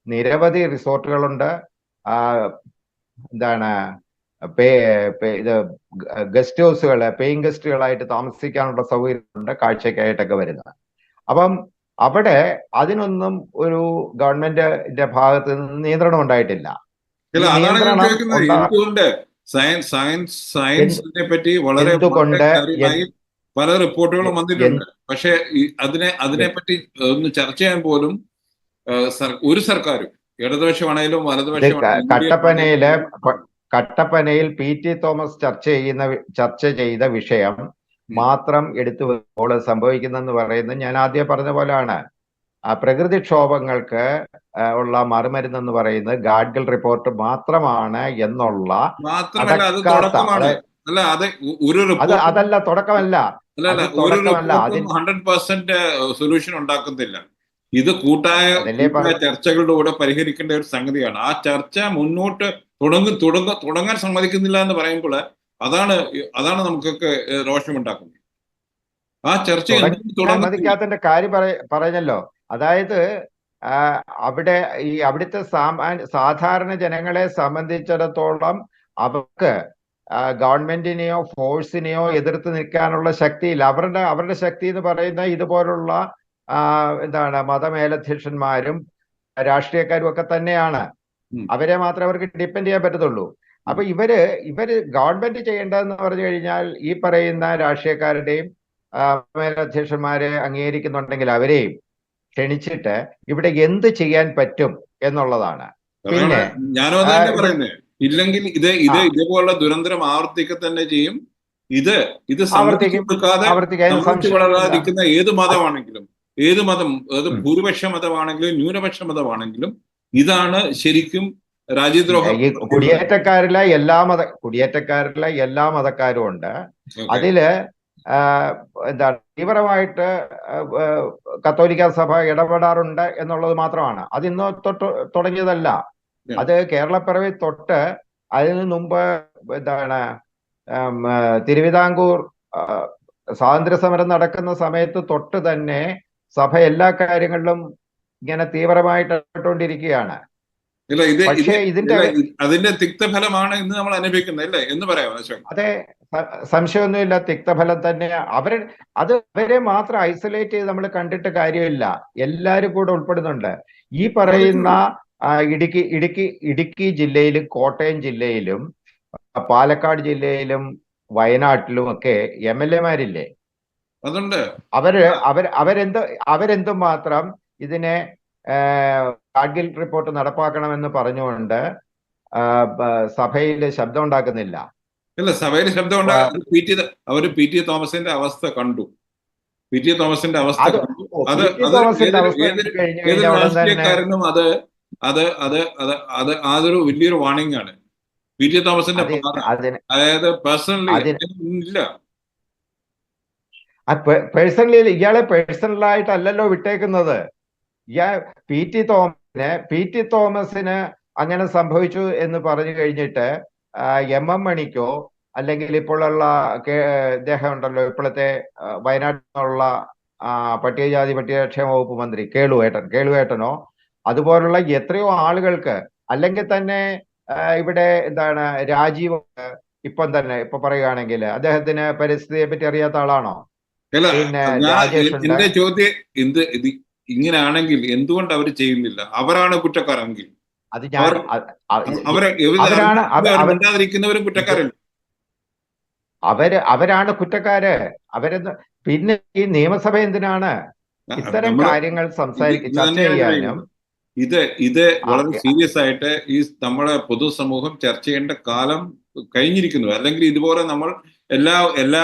Speaker 3: നിരവധി റിസോർട്ടുകളുണ്ട്. എന്താണ് ഇത് ഗസ്റ്റ് ഹൗസുകൾ പേയിങ് ഗസ്റ്റുകളായിട്ട് താമസിക്കാനുള്ള സൗകര്യമുണ്ട് കാഴ്ചക്കായിട്ടൊക്കെ വരുന്നത്. അപ്പം അവിടെ അതിനൊന്നും ഒരു ഗവൺമെന്റിന്റെ ഭാഗത്ത് നിന്ന് നിയന്ത്രണം ഉണ്ടായിട്ടില്ല.
Speaker 1: സയൻസ് സയൻസ് സയൻസിനെ പറ്റി വളരെ പല റിപ്പോർട്ടുകളും വന്നിട്ടുണ്ട്. പക്ഷെ അതിനെ അതിനെ അതിനെപ്പറ്റി ഒന്ന് ചർച്ച ചെയ്യാൻ പോലും ഒരു സർക്കാരും
Speaker 3: ഇടതുപക്ഷമാണെങ്കിലും വലതുപക്ഷം കട്ടപ്പനയിൽ കട്ടപ്പനയിൽ പി ടി തോമസ് ചർച്ച ചെയ്യുന്ന ചർച്ച ചെയ്ത വിഷയം മാത്രം എടുത്തു വരുമ്പോൾ സംഭവിക്കുന്നെന്ന് പറയുന്നത് ഞാൻ ആദ്യം പറഞ്ഞ പോലെയാണ്. ആ പ്രകൃതിക്ഷോഭങ്ങൾക്ക് ഉള്ള ഉള്ള മറുമരുന്നെന്ന് പറയുന്നത് ഗാഡ്ഗിൽ റിപ്പോർട്ട് മാത്രമാണ് എന്നുള്ള
Speaker 1: അത്
Speaker 3: അതല്ല തുടക്കമല്ല.
Speaker 1: ഹൺഡ്രഡ് പെർസെന്റ് സൊല്യൂഷൻ ഉണ്ടാക്കുന്നില്ല. ഇത് കൂട്ടായ ചർച്ചകളുടെ കൂടെ പരിഹരിക്കേണ്ട ഒരു സംഗതിയാണ്. ആ ചർച്ച മുന്നോട്ട് തുടങ്ങി തുടങ്ങ തുടങ്ങാൻ സമ്മതിക്കുന്നില്ല എന്ന് പറയുമ്പോൾ അതാണ് അതാണ് നമുക്കൊക്കെ രോഷം രോഷമുണ്ടാക്കുന്നത്. ആ ചർച്ച
Speaker 3: അനുവദിക്കാത്തതിന്റെ? കാര്യം പറ പറഞ്ഞല്ലോ. അതായത് അവിടെ ഈ അവിടുത്തെ സാധാരണ ജനങ്ങളെ സംബന്ധിച്ചിടത്തോളം അവർക്ക് ഗവൺമെന്റിനെയോ ഫോഴ്സിനെയോ എതിർത്ത് നിൽക്കാനുള്ള ശക്തിയില്ല. അവരുടെ അവരുടെ ശക്തി എന്ന് പറയുന്ന ഇതുപോലുള്ള എന്താണ് മതമേലധ്യക്ഷന്മാരും രാഷ്ട്രീയക്കാരും ഒക്കെ തന്നെയാണ്. അവരെ മാത്രമേ അവർക്ക് ഡിപ്പെൻഡ് ചെയ്യാൻ പറ്റത്തുള്ളൂ. അപ്പൊ ഇവർ ഇവർ ഗവൺമെന്റ് ചെയ്യേണ്ടതെന്ന് പറഞ്ഞു കഴിഞ്ഞാൽ ഈ പറയുന്ന രാഷ്ട്രീയക്കാരുടെയും മേലധ്യക്ഷന്മാരെ അംഗീകരിക്കുന്നുണ്ടെങ്കിൽ അവരെയും ക്ഷണിച്ചിട്ട് ഇവിടെ എന്ത് ചെയ്യാൻ പറ്റും എന്നുള്ളതാണ്. പിന്നെ,
Speaker 1: പറയുന്നത് ഇല്ലെങ്കിൽ ഇത് ഇത്. ഇതുപോലുള്ള ദുരന്തരം ആവർത്തിക്ക തന്നെ ചെയ്യും. ഇത് ഇത്. വളരാതിരിക്കുന്ന ഏത് മതമാണെങ്കിലും ഏത് മതം അത് ഭൂരിപക്ഷ മതമാണെങ്കിലും ന്യൂനപക്ഷ മതമാണെങ്കിലും ഇതാണ് ശരിക്കും രാജ്യദ്രോഹം.
Speaker 3: ഈ കുടിയേറ്റക്കാരിലെ എല്ലാ മത കുടിയേറ്റക്കാരിലെ എല്ലാ മതക്കാരും ഉണ്ട്. അതിൽ എന്താണ് തീവ്രമായിട്ട് കത്തോലിക്ക സഭ ഇടപെടാറുണ്ട് എന്നുള്ളത് മാത്രമാണ്. അത് ഇന്ന് തൊട്ട് തുടങ്ങിയതല്ല. അത് കേരളപ്പിറവി തൊട്ട് അതിന് മുമ്പ് എന്താണ് തിരുവിതാംകൂർ സ്വാതന്ത്ര്യ സമരം നടക്കുന്ന സമയത്ത് തൊട്ട് തന്നെ സഭ എല്ലാ കാര്യങ്ങളിലും ഇങ്ങനെ തീവ്രമായിട്ട് ഇടപെട്ടുകൊണ്ടിരിക്കുകയാണ്.
Speaker 1: ഇല്ല ഇത് ഇത്
Speaker 3: ഇതിന്റെ
Speaker 1: അതിന്റെ തിക്തഫലമാണ് ഇന്ന് നമ്മൾ അനുഭവിക്കുന്നത് അല്ലേ എന്ന് പറയാം
Speaker 3: അതെ സംശയമൊന്നുമില്ല തിക്തഫലം തന്നെ. അവർ അത് അവരെ മാത്രം ഐസൊലേറ്റ് ചെയ്ത് നമ്മൾ കണ്ടിട്ട് കാര്യമില്ല. എല്ലാരും കൂടെ ഉൾപ്പെടുന്നുണ്ട്. ഈ പറയുന്ന ഇടുക്കി ഇടുക്കി ഇടുക്കി ജില്ലയിലും കോട്ടയം ജില്ലയിലും പാലക്കാട് ജില്ലയിലും വയനാട്ടിലും ഒക്കെ എം എൽ എമാരില്ലേ? അവർ അവർ അവരെന്ത് അവരെന്തും മാത്രം ഇതിനെ കാർഗിൽ റിപ്പോർട്ട് നടപ്പാക്കണമെന്ന് പറഞ്ഞുകൊണ്ട് സഭയിൽ ശബ്ദം ഉണ്ടാക്കുന്നില്ല.
Speaker 1: ഇല്ല സഭയിൽ ശബ്ദം ഉണ്ടാകും പി. ടി. അവർ പി. ടി. തോമസിന്റെ അവസ്ഥ കണ്ടു. പി. ടി. തോമസിന്റെ അവസ്ഥ കണ്ടു. അത് രാഷ്ട്രീയക്കാരനും അത് അത് അത് അത് അത് അതൊരു വലിയൊരു വാണിംഗ് ആണ്. പി. ടി. തോമസിന്റെ അതായത് പേഴ്സണലി ഇല്ല.
Speaker 3: പേഴ്സണലി ഇയാളെ പേഴ്സണലായിട്ടല്ലല്ലോ വിട്ടേക്കുന്നത്. ഇയാൾ പി ടി തോമസിന് പി ടി തോമസിന് അങ്ങനെ സംഭവിച്ചു എന്ന് പറഞ്ഞു കഴിഞ്ഞിട്ട് എം എം മണിക്കോ അല്ലെങ്കിൽ ഇപ്പോഴുള്ള ഇദ്ദേഹം ഉണ്ടല്ലോ ഇപ്പോഴത്തെ വയനാട്ടിലുള്ള വയനാട്ടിൽ നിന്നുള്ള പട്ടികജാതി പട്ടികക്ഷേമ വകുപ്പ് മന്ത്രി കേളുവേട്ടൻ കേളുവേട്ടനോ അതുപോലുള്ള എത്രയോ ആളുകൾക്ക് അല്ലെങ്കിൽ തന്നെ ഇവിടെ എന്താണ് രാജീവ് ഇപ്പം തന്നെ ഇപ്പൊ പറയുകയാണെങ്കിൽ അദ്ദേഹത്തിന് പരിസ്ഥിതിയെ പറ്റി അറിയാത്ത ആളാണോ? പിന്നെ രാജേഷ്
Speaker 1: ചോദ്യം ഇങ്ങനെയാണെങ്കിൽ എന്തുകൊണ്ട് അവർ ചെയ്യുന്നില്ല? അവരാണ് കുറ്റക്കാരെങ്കിൽ.
Speaker 3: അത് ഞാൻ
Speaker 1: അവരെ കുറ്റക്കാരല്ല?
Speaker 3: അവർ അവരാണ് കുറ്റക്കാര്. അവരെന്ന് പിന്നെ ഈ നിയമസഭ എന്തിനാണ് ഇത്തരം കാര്യങ്ങൾ സംസാരിക്ക
Speaker 1: ഇത്
Speaker 3: ചർച്ച ചെയ്യാനും
Speaker 1: ഇത് ഇത് വളരെ സീരിയസ് ആയിട്ട് ഈ നമ്മുടെ പൊതുസമൂഹം ചർച്ച ചെയ്യേണ്ട കാലം കഴിഞ്ഞിരിക്കുന്നു. അല്ലെങ്കിൽ ഇതുപോലെ നമ്മൾ എല്ലാ എല്ലാ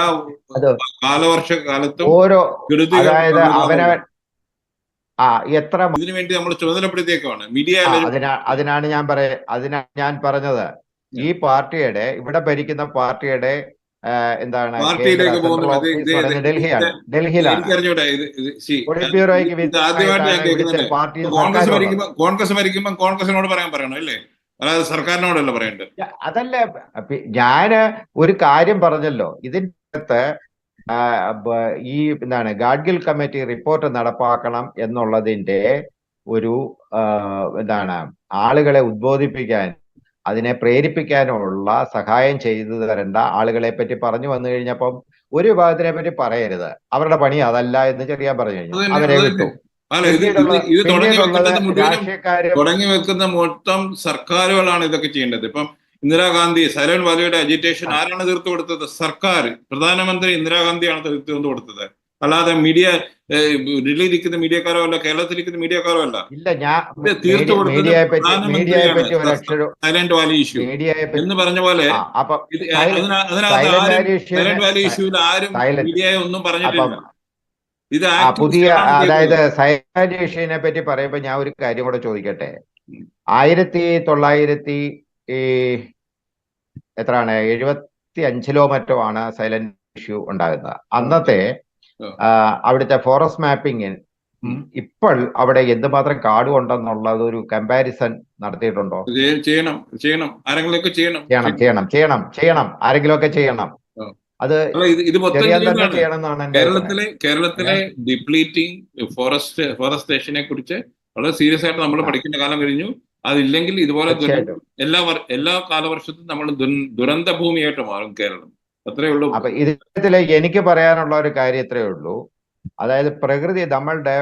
Speaker 1: കാലവർഷ കാലത്തും
Speaker 3: ഓരോ അതായത് അവനവൻ ആ എത്ര
Speaker 1: ഇതിനു വേണ്ടി നമ്മൾ ചുമതലപ്പെടുത്തിയേക്കാണ് മീഡിയ
Speaker 3: അതിനാ അതിനാണ് ഞാൻ പറയ അതിനാണ് ഞാൻ പറഞ്ഞത്. ഈ പാർട്ടിയുടെ ഇവിടെ ഭരിക്കുന്ന പാർട്ടിയുടെ എന്താണ് ഡൽഹിയാണ്. ഡൽഹിയിലാണ്. പാർട്ടിയും
Speaker 1: കോൺഗ്രസ് ഭരിക്കുമ്പോൾ കോൺഗ്രസിനോട് പറയാൻ പറയണം അല്ലേ? അല്ലാതെ സർക്കാരിനോടല്ല പറയേണ്ടത്.
Speaker 3: അതല്ല ഞാൻ ഒരു കാര്യം പറഞ്ഞല്ലോ. ഇതിന്റെ ഈ എന്താണ് ഗാഡ്ഗിൽ കമ്മിറ്റി റിപ്പോർട്ട് നടപ്പാക്കണം എന്നുള്ളതിന്റെ ഒരു എന്താണ് ആളുകളെ ഉദ്ബോധിപ്പിക്കാൻ അതിനെ പ്രേരിപ്പിക്കാനുള്ള സഹായം ചെയ്തു തരേണ്ട ആളുകളെ പറ്റി പറഞ്ഞു വന്നു കഴിഞ്ഞപ്പം ഒരു വിഭാഗത്തിനെ പറ്റി പറയരുത്. അവരുടെ പണി അതല്ല എന്ന് ചെറിയ പറഞ്ഞു കഴിഞ്ഞു. അവരെ
Speaker 1: കിട്ടും
Speaker 3: രാഷ്ട്രീയക്കാരും
Speaker 1: തുടങ്ങി വെക്കുന്ന മൊത്തം സർക്കാരുകളാണ് ഇതൊക്കെ ചെയ്യേണ്ടത്. ഇപ്പം ഇന്ദിരാഗാന്ധി സൈലന്റ് വാലിയുടെ അജിറ്റേഷൻ ആരാണ് തീർത്തു കൊടുത്തത്? സർക്കാർ. പ്രധാനമന്ത്രി ഇന്ദിരാഗാന്ധിയാണ് തീർത്തു കൊടുത്തത്. അല്ലാതെ മീഡിയ ഡൽഹിയിലിരിക്കുന്ന മീഡിയക്കാരോ അല്ല കേരളത്തിലിരിക്കുന്ന മീഡിയക്കാരോ അല്ല. തീർത്തു കൊടുത്തത് സൈലന്റ് വാലി ഇഷ്യൂ. എന്ന് പറഞ്ഞ പോലെ അതിനകത്ത്
Speaker 3: സൈലന്റ് വാലി
Speaker 1: ഇഷ്യൂവിൽ ആരും മീഡിയയെ ഒന്നും പറഞ്ഞിട്ടില്ല. ഇത്
Speaker 3: പുതിയ അതായത് സൈലന്റ് ഇഷ്യൂവിനെ പറ്റി പറയുമ്പോൾ ഞാൻ ഒരു കാര്യം കൂടെ ചോദിക്കട്ടെ. ആയിരത്തി തൊള്ളായിരത്തി ഈ എത്രയാണ്? എഴുപത്തി അഞ്ചിലോ മറ്റോ ആണ് സൈലന്റ് ഇഷ്യൂ ഉണ്ടാകുന്നത്. അന്നത്തെ. അവിടുത്തെ ഫോറസ്റ്റ് മാപ്പിംഗ് ഇപ്പോൾ അവിടെ എന്തുമാത്രം കാട് ഉണ്ടെന്നുള്ളത് ഒരു കമ്പാരിസൺ നടത്തിയിട്ടുണ്ടോ
Speaker 1: ചെയ്യണം ചെയ്യണം. ആരെങ്കിലുമൊക്കെ ചെയ്യണം.
Speaker 3: ചെയ്യണം ചെയ്യണം ചെയ്യണം ചെയ്യണം. ആരെങ്കിലും ഒക്കെ ചെയ്യണം അത്
Speaker 1: ഇത് മൊത്തം. കേരളത്തിലെ കേരളത്തിലെ ഡിപ്ലീറ്റിംഗ് ഫോറസ്റ്റ് ഫോറസ്റ്റേഷനെ കുറിച്ച് വളരെ സീരിയസ് ആയിട്ട് നമ്മൾ
Speaker 3: പഠിക്കുന്ന
Speaker 1: പഠിക്കേണ്ട കാലം കഴിഞ്ഞു. അതില്ലെങ്കിൽ ഇതുപോലെ എല്ലാ എല്ലാ കാലവർഷത്തും നമ്മൾ ദുരന്ത ഭൂമിയായിട്ട് മാറും കേരളം. അത്രേ ഉള്ളൂ.
Speaker 3: അപ്പൊ ഇതിൽ എനിക്ക് പറയാനുള്ള ഒരു കാര്യം ഇത്രേ ഉള്ളൂ. അതായത് പ്രകൃതി നമ്മളുടെ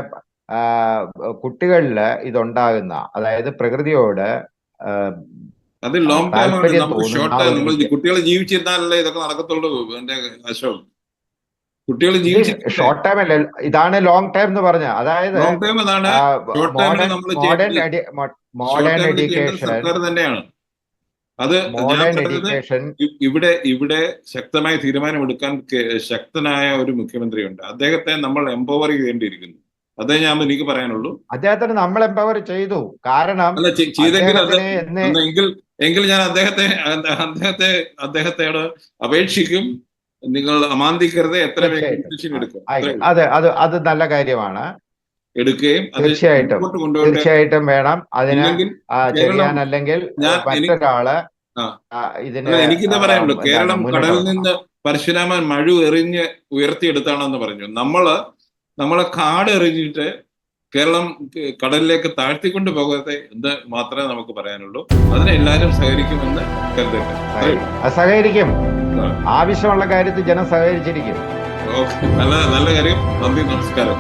Speaker 3: കുട്ടികളിൽ കുട്ടികളിൽ ഇതുണ്ടാകുന്ന അതായത് പ്രകൃതിയോട്
Speaker 1: അത് ലോങ് ടൈം കുട്ടികൾ ജീവിച്ചിരുന്നാലല്ലേ ഇതൊക്കെ നടക്കത്തുള്ളൂ. എന്റെ അശോക് കുട്ടികൾ
Speaker 3: ഷോർട്ട് ടൈം അല്ല ഇതാണ് ലോങ് ടൈം എന്ന് പറഞ്ഞ. അതായത് മോഡേൺ എഡ്യൂക്കേഷൻ
Speaker 1: തന്നെയാണ്. അത് ഇവിടെ ഇവിടെ ശക്തമായ തീരുമാനമെടുക്കാൻ ശക്തനായ ഒരു മുഖ്യമന്ത്രിയുണ്ട്. അദ്ദേഹത്തെ നമ്മൾ എംപവർ ചെയ്യേണ്ടിയിരിക്കുന്നു. അതേ ഞാൻ എനിക്ക് പറയാനുള്ളൂ.
Speaker 3: അദ്ദേഹത്തിന് നമ്മൾ എംപവർ ചെയ്തു. കാരണം
Speaker 1: ചെയ്തെങ്കിൽ എങ്കിൽ ഞാൻ അദ്ദേഹത്തെ അദ്ദേഹത്തെ അദ്ദേഹത്തെ അദ്ദേഹത്തോട് അപേക്ഷിക്കും. നിങ്ങൾ അമാന്തിക്കരുത്. എത്ര
Speaker 3: അതെ. അത് അത് നല്ല കാര്യമാണ്.
Speaker 1: എടുക്കുകയും
Speaker 3: തീർച്ചയായിട്ടും. തീർച്ചയായിട്ടും വേണം. അതിന്
Speaker 1: ചെയ്യാൻ
Speaker 3: അല്ലെങ്കിൽ
Speaker 1: കേരളം-
Speaker 3: ചെയ്യാനല്ലെങ്കിൽ മറ്റൊരാൾ ഇതിന്
Speaker 1: അല്ല, പറയാനുള്ളൂ. കേരളം കടലിൽ നിന്ന് പരശുരാമൻ മഴ എറിഞ്ഞ് ഉയർത്തിയെടുത്താണെന്ന് പറഞ്ഞു. നമ്മൾ നമ്മളെ കാട് എറിഞ്ഞിട്ട് കേരളം കടലിലേക്ക് താഴ്ത്തിക്കൊണ്ട് പോകാതെ എന്ന് മാത്രമേ നമുക്ക് പറയാനുള്ളൂ. അതിനെ എല്ലാവരും സഹകരിക്കുമെന്ന് കരുതട്ടെ.
Speaker 3: സഹകരിക്കും. ആവശ്യമുള്ള കാര്യത്തിൽ ജനം സഹകരിച്ചിരിക്കും.
Speaker 1: ഓക്കെ നല്ല നല്ല കാര്യം. നന്ദി നമസ്കാരം.